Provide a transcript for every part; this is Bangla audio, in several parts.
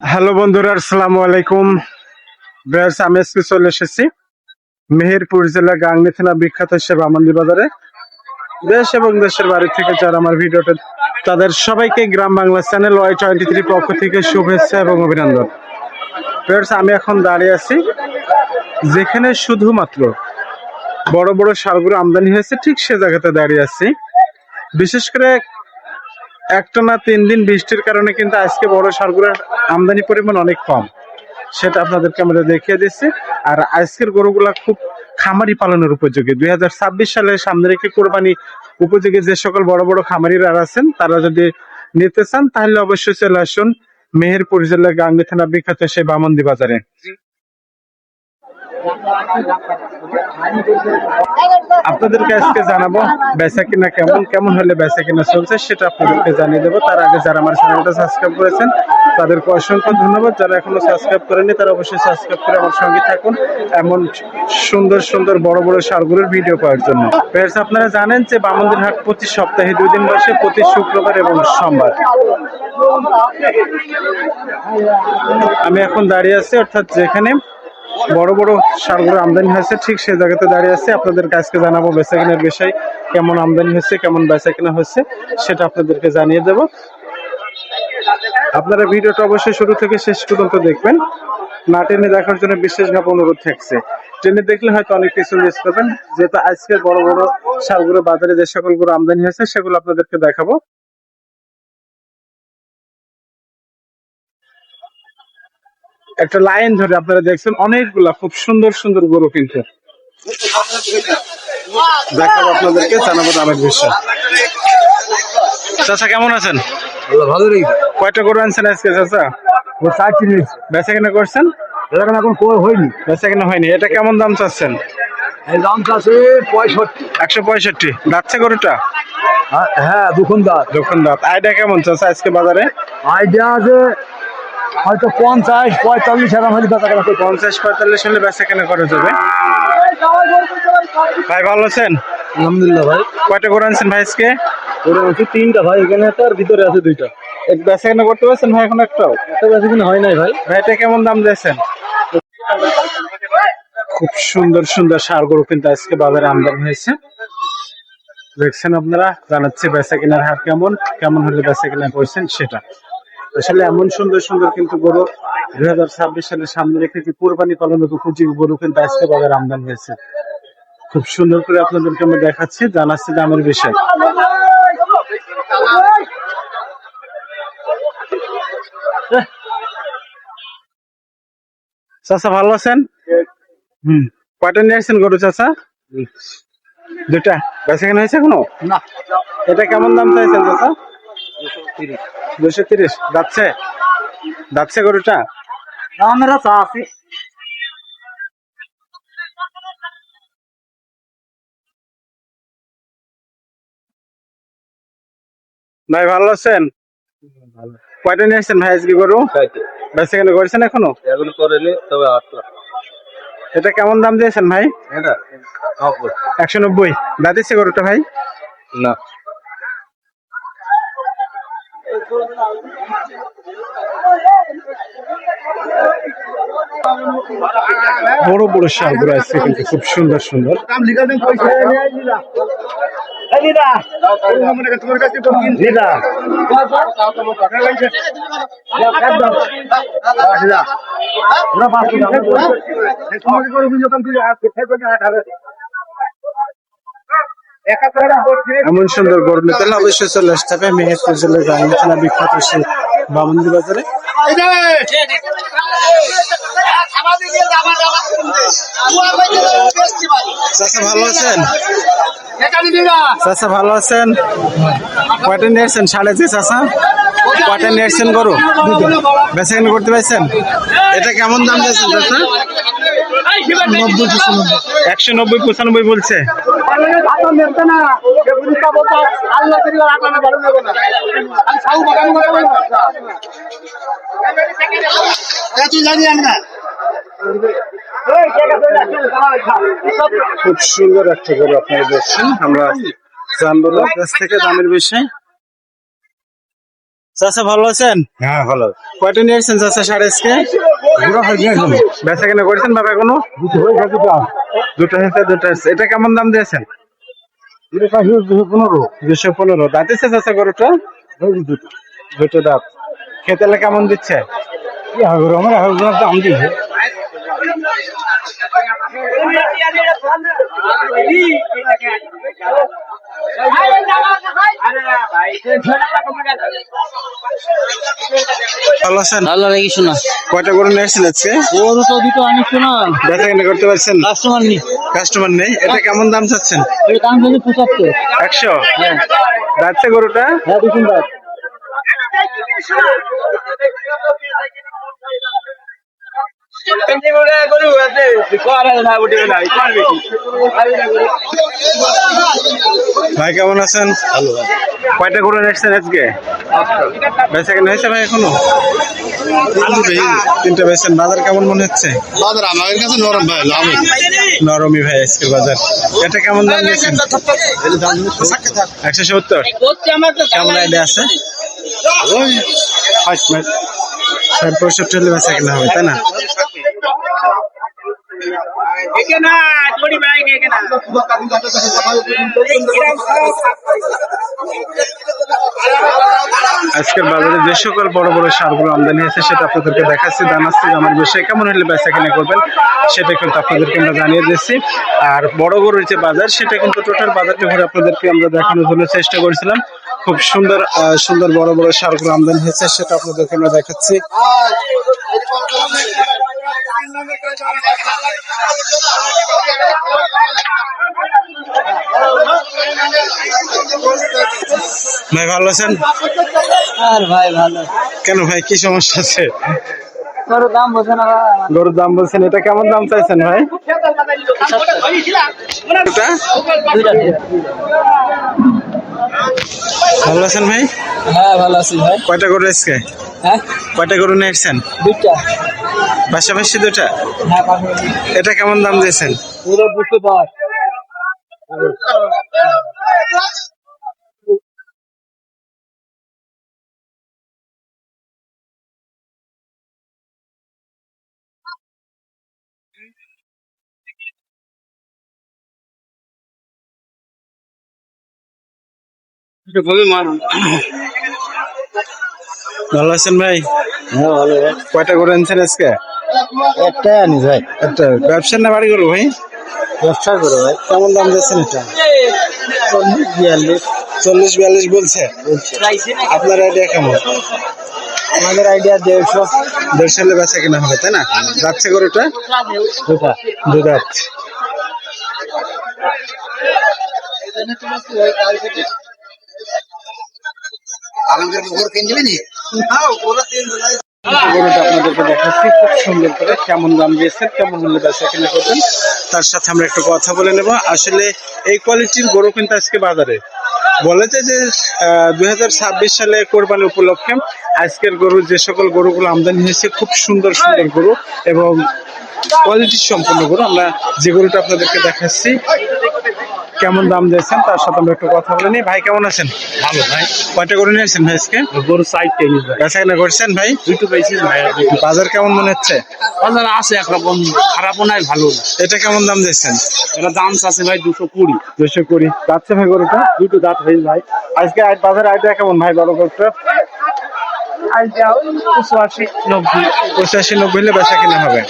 হ্যালো বন্ধুরা, আসসালামু আলাইকুম। ব্রাস আমি আজকে চলে এসেছি মেহেরপুর জেলা গাংনী থানা বিখ্যাত সেবা মন্দির বাজারে। দেশ এবং দেশের বাড়ি থেকে যারা আমার ভিডিওটা, তাদের সবাইকে Gram Bangla channel Y twenty three পক্ষ থেকে শুভেচ্ছা এবং অভিনন্দন। ব্রাস আমি এখন দাঁড়িয়ে আছি যেখানে শুধুমাত্র বড় বড় সারগুলো আমদানি হয়েছে, ঠিক সে জায়গাতে দাঁড়িয়ে আছি। বিশেষ করে একটানা তিন দিন বৃষ্টির কারণে কিন্তু আজকে বড় সারগুলোর আমদানি পরিমাণ অনেক কম। সেটা আপনাদেরকে আমরা দেখিয়ে দিচ্ছি। আর আজকের গরুগুলা খুব খামারি পালনের উপযোগী। দুই হাজার ছাব্বিশ সালে সামনে রেখে কোরবানি উপযোগী যে সকল বড় বড় খামারিরা আছেন, তারা যদি নিতে চান, তাহলে অবশ্যই চলে আসুন মেহেরপুর জেলার গাঙ্গি থানা বিখ্যাত সেই বামন্দি বাজারে। আপনাদেরকে আজকে জানাব বেচা কিনা কেমন কেমন হলে বেচা কিনা চলছে সেটা আপনাদেরকে জানিয়ে দেবো। তার আগে যারা আমার চ্যানেলটা সাবস্ক্রাইব করেছেন তাদেরকে অসংখ্য ধন্যবাদ। যারা এখনও সাবস্ক্রাইব করেনি তারা অবশ্যই সাবস্ক্রাইব করে আমার সঙ্গে থাকুন এমন সুন্দর সুন্দর বড় বড় সারগুলোর ভিডিও পাওয়ার জন্য। Friends, আপনারা জানেন যে বামন্দির হাট প্রতি সপ্তাহে দুই দিন বসে প্রতি শুক্রবার এবং সোমবার। আমি এখন দাঁড়িয়ে আছি অর্থাৎ যেখানে বড় বড় সারগুলো আমদানি হয়েছে, ঠিক সেই জায়গাতে দাঁড়িয়ে আছে। আপনাদেরকে আজকে জানাব বেচা কেনার বিষয়, কেমন আমদানি হয়েছে, কেমন বেচা কেনা হয়েছে, সেটা আপনাদেরকে জানিয়ে দেব। আপনারা ভিডিওটা অবশ্যই শুরু থেকে শেষ পর্যন্ত দেখবেন। না টেনে দেখার জন্য বিশেষভাবে অনুরোধ থাকছে। ট্রেনে দেখলে হয়তো অনেক কিছু মিস করবেন। যেহেতু আজকে বড় বড় সারগুলো বাজারে যে সকল গরু আমদানি হয়েছে, সেগুলো আপনাদেরকে দেখাবো। একটা লাইন ধরে আপনারা দেখছেন অনেকগুলা খুব সুন্দর সুন্দর গরু কিন্তু দেখাবো আপনাদেরকে জানাব দামের বিষয়। চাচা কেমন আছেন? ভালো কয়টা গরু আনছেন আজকে চাচা? ও চার জিনিস বেচা কেনা করছেন? এরকম এখন কো হয়নি। বেচা কেনা হয়নি। এটা কেমন দাম চাচ্ছেন? এই দামটা আছে পঁয়ষট্টি। একশো পঁয়ষট্টি। যাচ্ছে গরুটা? হ্যাঁ, হ্যাঁ দুখনদার যখন দাঁত। আইডিয়া কেমন চাচা আজকে বাজারে? আইডিয়া আছে হয়তো পঞ্চাশ পঁয়তাল্লিশ এরকম হলে বেচা কেনা পঞ্চাশ পঁয়তাল্লিশ হলে বেচা কেনা করা যাবে। ভাই ভালো আছেন? আলহামদুলিল্লাহ ভাই। কয়টা গরু আনছেন ভাই আজকে? ওরা হচ্ছে তিনটা ভাই। এখানে তার ভিতরে আছে দুইটা। এক বেচা কেনা করতে পারছেন ভাই এখন একটাও? একটা বেশি কিনা হয় নাই ভাই। ভাই এটা কেমন দাম দিয়েছেন? খুব সুন্দর সুন্দর সার গরু কিন্তু আজকে বাজারে আমদানি হয়েছে। দেখছেন আপনারা? জানাচ্ছি বেচা কেনার হার কেমন কেমন হলে বেচা কেনা করছেন সেটা। আসলে এমন সুন্দর সুন্দর কিন্তু গরু দুই হাজার ছাব্বিশ সালের সামনে রেখে যে কোরবানি পালন উপযোগী গরু কিন্তু আজকে বাজারে আমদানি হয়েছে। খুব সুন্দর করে আপনাদেরকে আমি দেখাচ্ছি জানাচ্ছি দামের বিষয়। চাচা ভালো আছেন? হুম। কয়টা নিয়ে আসছেন গরু চাচা? দুটা বেচা কেনা হয়েছে এখনও? না। এটা কেমন দাম চাইছেন চাচা? দুশো তিরিশ। যাচ্ছে? যাচ্ছে গরুটা? আমরা চা আছে। ভাই ভালো আছেন? কয়টা নিয়ে আসছেন ভাই আজকে গরু? বেচা কেনা করেছেন এখনও? এগুলো করেনি তবে আটটা। এটা কেমন দাম দিয়েছেন ভাই? এটা? একশো নব্বই। দাঁতিছে গরুটা ভাই? না। বড় বড় সারগুলো আছে কিন্তু খুব সুন্দর সুন্দর। এমন সুন্দর গরু নিতে হলে অবশ্যই চলে আসতে হবে। মেহেরপুর জেলার বিখ্যাত বামন্দি বাজারে চাষা ভালো আছেন? চাচা ভালো আছেন? কয়টা নিয়ে আসছেন? সাড়ে যে চাষা কয়টা নিয়ে গরু? বেচা কেনা করতে পারছেন? এটা কেমন দাম দিয়েছেন চাচা? একশো নব্বই পঁচানব্বই বলছে। খুব সুন্দর একটা গরু আপনারা দেখছেন। আমরা জানব কাছ থেকে দামের বিষয়। চাচা ভালো আছেন? হ্যাঁ ভালো। কয়টা নিয়ে আসছেন চাচা সাড়ে আজকে? বেচা কেনা করেছেন বাবা কোনো দুটো হয়ে দুটো দুটো হয়েছে দুটো হয়েছে। এটা কেমন দাম দিয়েছেন? পনেরো। দুশো পনেরো। দাঁতিছে চাচা গরুটা? দুটো। দুটো দাঁত। খেতেলে কেমন দিচ্ছে? কি আমার দাম দিয়েছে ভালো আছেন? ভালো লাগে শোনা কয়টা গরু নিয়ে আসছেন আজকে? গরু তো দুটো আনিস না। বেচা কেনা করতে পারছেন? কাস্টমার নেই। কাস্টমার নেই। এটা কেমন দাম চাচ্ছেন? এর দাম হচ্ছে পঁচাত্তর। একশো? যাচ্ছে গরুটা? হ্যাঁ ভাই কেমন আছেন? কয়টা গরু নিয়ে আসছেন আজকে? বেচা কেনা হয়েছে ভাই এখনও? তিনটা বেচছেন। বাজার কেমন মনে হচ্ছে? বাজার আমাদের কাছে নরম ভাই লাভ নরমি ভাই আজকের বাজার। এটা কেমন দাম দিয়েছেন? একশো সত্তর। কেমন আইডিয়া আছে? ষাট পঁয়ষট্টি হলে বেচা কেনা হবে তাই না? আজকের বাজারে যে সকল বড় বড় সারগুলো আমদানি হয়েছে, সেটা আপনাদেরকে দেখাচ্ছি। জানাচ্ছি আমার বিষয়ে কেমন হলে বেচা কিনা করবেন, সেটা কিন্তু আপনাদেরকে আমরা জানিয়ে দিচ্ছি। আর বড় গরুর যে বাজার, সেটা কিন্তু টোটাল বাজারটা ঘুরে আপনাদেরকে আমরা দেখানোর জন্য চেষ্টা করেছিলাম। খুব সুন্দর সুন্দর বড় বড় সারগুলো আমদানি হয়েছে সেটা আপনাদেরকে আমরা দেখাচ্ছি। ভাই ভালো আছেন? আর ভাই ভালো। কেন ভাই কি সমস্যা আছে? তোর দাম বোঝে না ভাই গরুর দাম বলছেন এটা কেমন দাম চাইছেন ভাই? ভালো আছেন ভাই? হ্যাঁ ভালো আছি ভাই। কয়টা গরু আজকে? হ্যাঁ? কয়টা গরু নিয়েছেন দুইটা। পাশাপাশি দুটা হ্যাঁ এটা কেমন দাম দিয়েছেন? পুরো দুশো দশ। ভালো আছেন ভাই? হ্যাঁ ভালো ভাই। কয়টা গরু আনছেন আজকে? একটাই আনি ভাই। একটা। ব্যবসার না বাড়ি গরু ভাই? ব্যবসা করো ভাই। কেমন দাম দিয়েছেন এটা? চল্লিশ বিয়াল্লিশ। চল্লিশ বিয়াল্লিশ বলছে? আপনার আইডিয়া কেমন? আমাদের আইডিয়া দেড়শো। দেড়শো হলে বেচা কেনা হবে তাই না? যাচ্ছে গরুটা? দুটা। দুধাত আমাদের উপর কিনে দিবি গরুটা আপনাদেরকে দেখাচ্ছি খুব সুন্দর করে কেমন দাম দিয়েছে কেমন মূল্যে বেচা কিনা করবেন তার সাথে আমরা একটু কথা বলে নেব। আসলে এই কোয়ালিটির গরু কিন্তু আজকে বাজারে। বলেছে যে দুই হাজার ছাব্বিশ সালে কোরবানি উপলক্ষে আজকের গরু যে সকল গরুগুলো আমদানি হয়েছে খুব সুন্দর সুন্দর গরু এবং কোয়ালিটি সম্পন্ন গরু। আমরা যে গরুটা আপনাদেরকে দেখাচ্ছি কেমন দাম দিয়েছেন? তার সাথে আমরা একটু কথা বলে নিই। ভাই কেমন আছেন? ভালো ভাই। কয়টা গরু নিয়েছেন ভাই আজকে? গরু সাইড টেনিস ভাই। বেচা কিনা করছেন ভাই? দুটো পেয়েছিস ভাই বাজার কেমন মনে হচ্ছে? বাজার আছে একরকম খারাপও নাই ভালো না এটা কেমন দাম দিচ্ছেন এটা দাম আছে ভাই দুশো কুড়ি। দুশো কুড়ি। যাচ্ছে ভাই গরুটা? দুটো দাঁত হয়েছে ভাই। আজকে আজ বাজার আইডিয়া কেমন ভাই বড় গরুটা? পঁচাশি নব্বই। পঁচাশি নব্বই হলে বেচা কিনা হবে।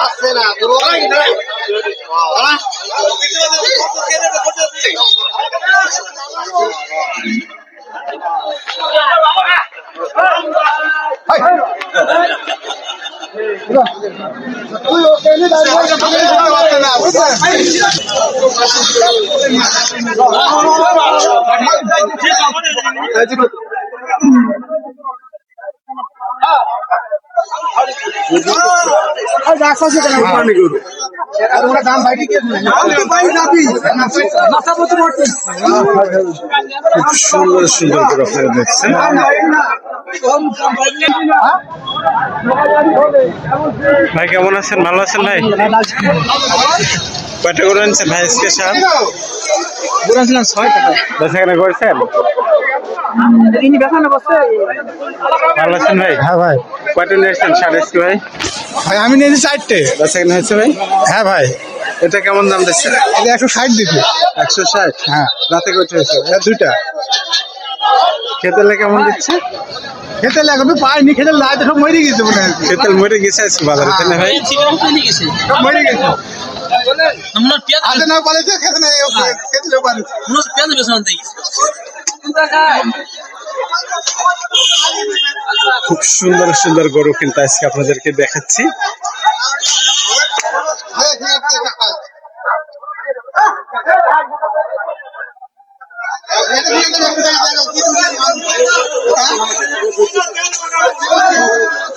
আসছে না পুরো তুই ওকে নিয়ে দাঁড়িয়ে না বুঝলেন খুব সুন্দর সুন্দর করে আপনারা দেখছেন। ভাই কেমন আছেন? ভালো আছেন ভাই? কয়টা করে আনছেন ভাই আজকে সার বলেছিলাম ছয় টাকা বেচাকেনা করছেন? ভালো আছেন ভাই? হ্যাঁ ভাই। কয়টা সার আজকে ভাই? ভাই আমি নিয়েছি চারটে। বেচাকেনা হয়েছে ভাই? হ্যাঁ ভাই। এটা কেমন দাম দিচ্ছে? এটা একশো ষাট দিতে। একশো ষাট? হ্যাঁ। রাতে কয়টা হয়েছে? দুইটা। খেতে কেমন দিচ্ছে? খেতে লাগবে পাইনি খেতে লাইতে সব মরে গেছে মনে হয়। খেতে মরে গেছে আজকে বাজারে তাই না ভাই? মরে গেছে। না বলে তো খেতে খেতে পারে খুব সুন্দর সুন্দর গরু কিন্তু আজকে আপনাদেরকে দেখাচ্ছি।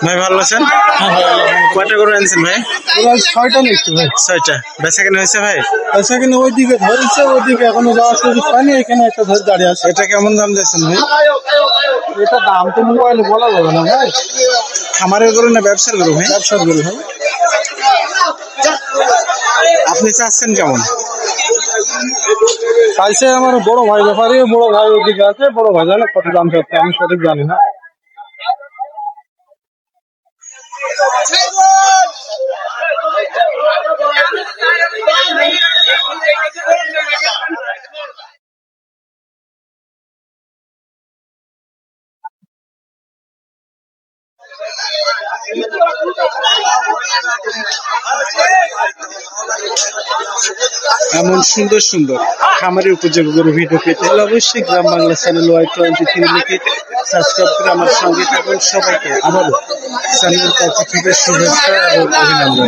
ভাই ভালো আছেন? কয়টা গরু আনছেন ভাই? ছয়টা নিচ্ছি ভাই। ছয়টা। বেচা কেনা হয়েছে ভাই? আচ্ছা কিন্তু ওইদিকে ধরেছে ওইদিকে এখনও যাওয়ার সুযোগ পাইনি এখানে একটা ধরে দাঁড়িয়ে আছে। এটা কেমন দাম দিচ্ছেন ভাই? এটা দাম তো মোবাইলে বলা যাবে না ভাই। খামারের গরু না ব্যবসার গরু ভাই? ব্যবসার গেলে ভাই। আপনি চাচ্ছেন কেমন? চাইছে আমার বড় ভাই ব্যাপারে বড় ভাই ওদিকে আছে বড় ভাই জানে কত দাম চাচ্ছে আমি সঠিক জানি না। এমন সুন্দর সুন্দর খামারের উপযোগী ভিডিও পেতে হলে অবশ্যই Gram Bangla channel Y twenty three লিখে সাবস্ক্রাইব করে আমার সঙ্গে থাকুন। সবাইকে আবারও চ্যানেলের পক্ষ থেকে শুভেচ্ছা এবং অভিনন্দন।